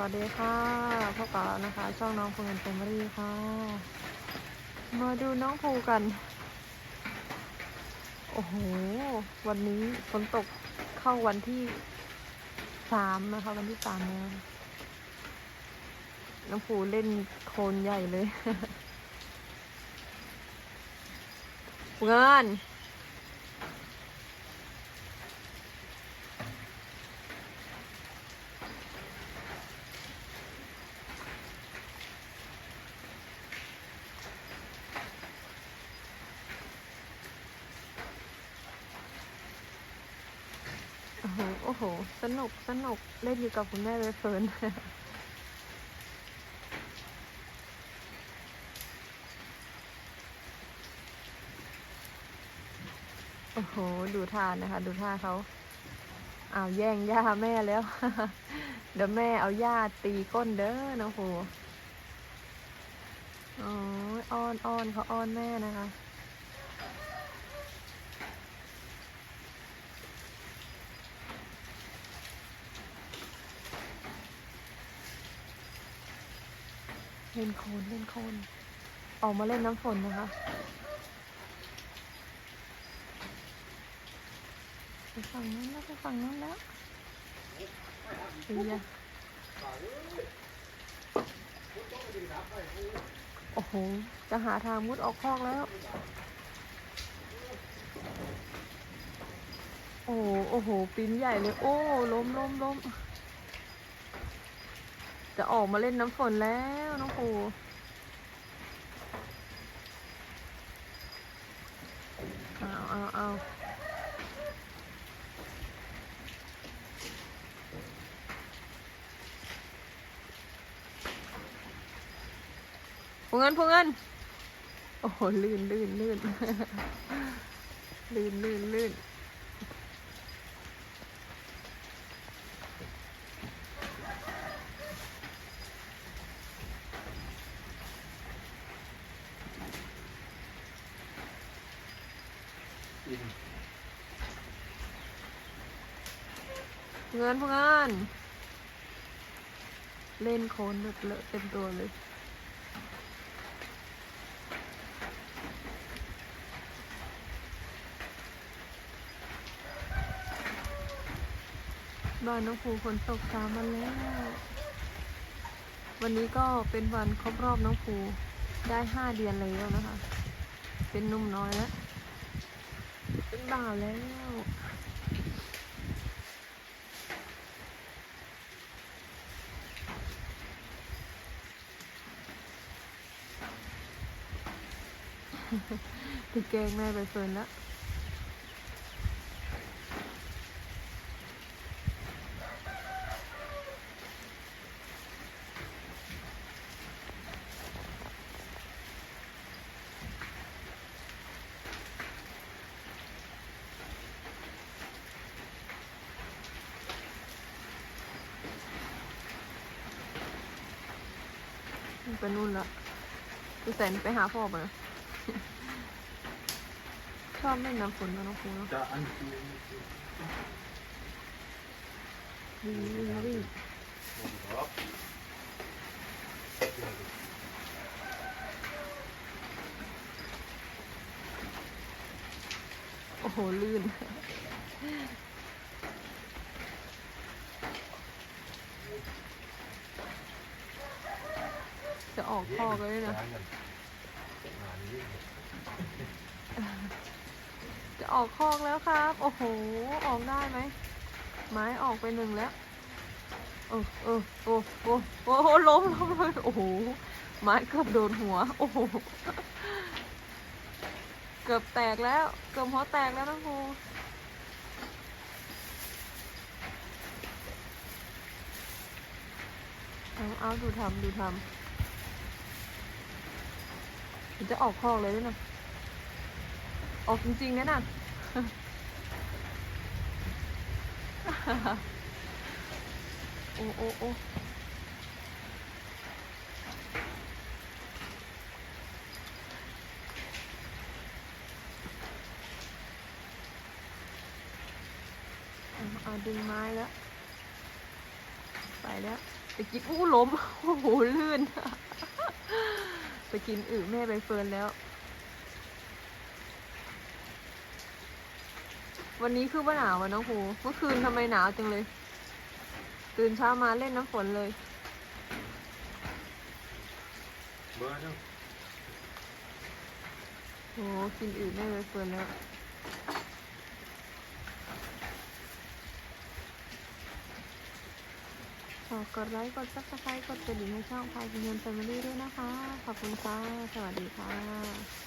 วัสดีค่ะพบกับเรานะคะ ช่องน้องภูเงินเฟมรี่ค่ะ มาดูน้องภูกัน โอ้โห วันนี้ฝนตกเข้าวันที่สามนะคะ วันที่สามแล้วน้องภูเล่นโคลนใหญ่เลยภูเงิน โอ้โห สนุกสนุกเล่นอยู่กับคุณแม่เลยเฟิร์นโอ้โห ดูท่านะคะ ดูท่าเขาเอาแย่งย่าแม่แล้ว เดี๋ยวแม่เอาย่าตีก้นเด้อน้องโหอ๋ออ้อนอ้อนเขาอ้อนแม่นะคะ เล่นโคลนเล่นโคลนออกมาเล่นน้ำฝนนะคะไปฝั่งนู้นแล้วไปฝั่งนู้นแล้วเฮียโอ้โห จะหาทางมุดออกคอกแล้ว โอ้โห โอ้โหปีนใหญ่เลย โอ้ ล้มล้มล้ม จะออกมาเล่นน้ำฝนแล้วน้องปูเอาเอาเอาพูเงินพูเงิน โอ้โหลื่นลื่นลื่นลื่นลื่นลื่น เงินพวกงินเล่นโคลนเลอะเลอะเต็มตัวเลย บ้านน้องภูฝนตกสามวันแล้ว วันนี้ก็เป็นวันครบรอบน้องภูได้ห้าเดือนแล้วนะคะ เป็นนุ่มน้อยแล้ว บ่าวแล้ว ไปแกล้งแม่ไปเฟิร์นแล้ว ไปนู่นละพี่แสนไปหาพ่อมาชอบเล่นน้ำฝนนะน้องฟูเนาะจะอันที่วิ่งวิ่งวิ่งครับโอ้โห ลื่น จะออกพ่อก็ได้นะ จะออกคอกแล้วครับ โอ้โห ออกได้ไหม ไม้ออกไปหนึ่งแล้ว เออเออโอ้โอ้โอ้ล้มล้มเลยโอ้โห ไม้เกือบโดนหัว โอ้โห เกือบแตกแล้ว เกือบหัวแตกแล้วนะครูเอาเอาดูทำดูทำ มันจะออกคอกเลยนะ ออกจริงๆเนี่ยน่ะโอ้โอ้โอ้เอาดึงไม้แล้ว ไปแล้วไปกินอู้ล้ม โอ้โห ลื่น กินอึแม่ใบเฟิร์นแล้ว วันนี้คือว่าหนาวอะน้องภูเมื่อคืนทำไมหนาวจังเลย ตื่นเช้ามาเล่นน้ำฝนเลย เบอร์นึงโอ้กินอึแม่ใบเฟิร์นแล้ว ฝากกดไลค์ กดซับสไครต์กดกระดิ่งให้ช่องพายกินเงินแฟมิลี่ด้วยนะคะ ขอบคุณค่ะ สวัสดีค่ะ